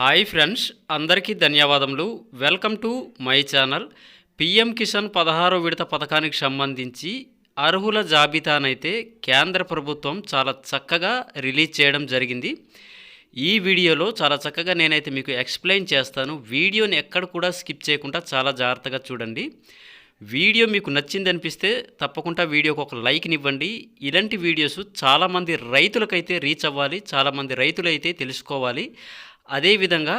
Hi friends అందరికీ ధన్యవాదములు. Welcome to my channel. PM Kisan పదహారో విడత పథకానికి సంబంధించి అర్హుల జాబితానైతే కేంద్ర ప్రభుత్వం చాలా చక్కగా రిలీజ్ చేయడం జరిగింది. ఈ వీడియోలో చాలా చక్కగా నేనైతే మీకు ఎక్స్ప్లెయిన్ చేస్తాను. వీడియోని ఎక్కడ కూడా స్కిప్ చేయకుండా చాలా జాగ్రత్తగా చూడండి. వీడియో మీకు నచ్చింది అనిపిస్తే తప్పకుండా వీడియోకి ఒక లైక్ని ఇవ్వండి. ఇలాంటి వీడియోస్ చాలామంది రైతులకైతే రీచ్ అవ్వాలి చాలామంది రైతులైతే తెలుసుకోవాలి. అదేవిధంగా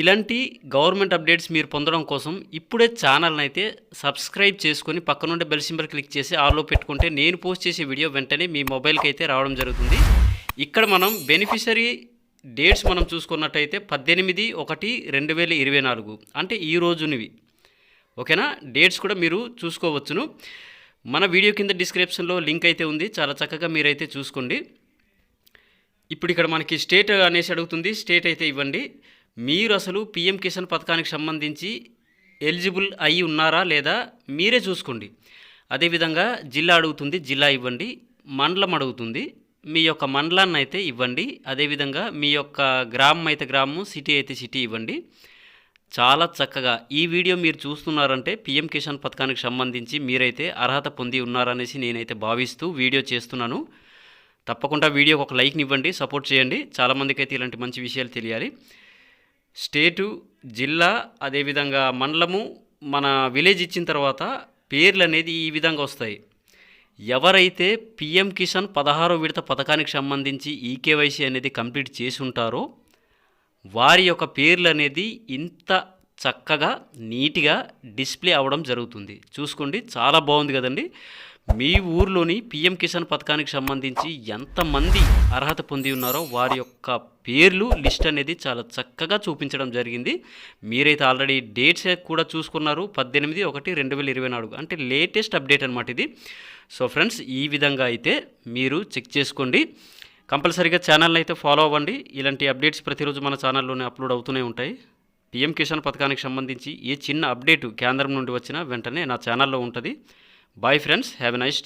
ఇలాంటి గవర్నమెంట్ అప్డేట్స్ మీరు పొందడం కోసం ఇప్పుడే ఛానల్ని అయితే సబ్స్క్రైబ్ చేసుకొని పక్కనుండే బెల్ సింబల్ క్లిక్ చేసి ఆల్లో పెట్టుకుంటే నేను పోస్ట్ చేసే వీడియో వెంటనే మీ మొబైల్కి అయితే రావడం జరుగుతుంది. ఇక్కడ మనం బెనిఫిషరీ డేట్స్ మనం చూసుకున్నట్టయితే పద్దెనిమిది ఒకటి రెండు వేల ఇరవై నాలుగు అంటే ఈ రోజునివి. ఓకేనా? డేట్స్ కూడా మీరు చూసుకోవచ్చును. మన వీడియో కింద డిస్క్రిప్షన్లో లింక్ అయితే ఉంది. చాలా చక్కగా మీరైతే చూసుకోండి. ఇప్పుడు ఇక్కడ మనకి స్టేట్ అనేసి అడుగుతుంది. స్టేట్ అయితే ఇవ్వండి. మీరు అసలు పిఎం కిసాన్ పథకానికి సంబంధించి ఎలిజిబుల్ అయి ఉన్నారా లేదా మీరే చూసుకోండి. అదేవిధంగా జిల్లా అడుగుతుంది జిల్లా ఇవ్వండి. మండలం అడుగుతుంది. మీ యొక్క మండలాన్ని అయితే ఇవ్వండి. అదేవిధంగా మీ యొక్క గ్రామం అయితే గ్రామం సిటీ అయితే సిటీ ఇవ్వండి. చాలా చక్కగా ఈ వీడియో మీరు చూస్తున్నారంటే పిఎం కిసాన్ పథకానికి సంబంధించి మీరైతే అర్హత పొంది ఉన్నారనేసి నేనైతే భావిస్తూ వీడియో చేస్తున్నాను. తప్పకుండా వీడియోకి ఒక లైక్ని ఇవ్వండి సపోర్ట్ చేయండి. చాలామందికి అయితే ఇలాంటి మంచి విషయాలు తెలియాలి. స్టేటు జిల్లా అదేవిధంగా మండలము మన విలేజ్ ఇచ్చిన తర్వాత పేర్లు అనేది ఈ విధంగా వస్తాయి. ఎవరైతే పిఎం కిసాన్ పదహారో విడత పథకానికి సంబంధించి ఈకేవైసీ అనేది కంప్లీట్ చేసి ఉంటారో వారి యొక్క పేర్లు అనేది ఇంత చక్కగా నీట్గా డిస్ప్లే అవ్వడం జరుగుతుంది. చూసుకోండి చాలా బాగుంది కదండి. మీ ఊర్లోని పిఎం కిసాన్ పథకానికి సంబంధించి ఎంతమంది అర్హత పొంది ఉన్నారో వారి యొక్క పేర్లు లిస్ట్ అనేది చాలా చక్కగా చూపించడం జరిగింది. మీరైతే ఆల్రెడీ డేట్స్ కూడా చూసుకున్నారు. పద్దెనిమిది ఒకటి రెండు వేల ఇరవై నాలుగు. అంటే లేటెస్ట్ అప్డేట్ అనమాట ఇది. సో ఫ్రెండ్స్ ఈ విధంగా అయితే మీరు చెక్ చేసుకోండి. కంపల్సరీగా ఛానల్ని అయితే ఫాలో అవ్వండి. ఇలాంటి అప్డేట్స్ ప్రతిరోజు మన ఛానల్లోనే అప్లోడ్ అవుతూనే ఉంటాయి. పిఎం కిసాన్ పథకానికి సంబంధించి ఏ చిన్న అప్డేట్ కేంద్రం నుండి వచ్చినా వెంటనే నా ఛానల్లో ఉంటుంది. Bye friends. Have a nice day.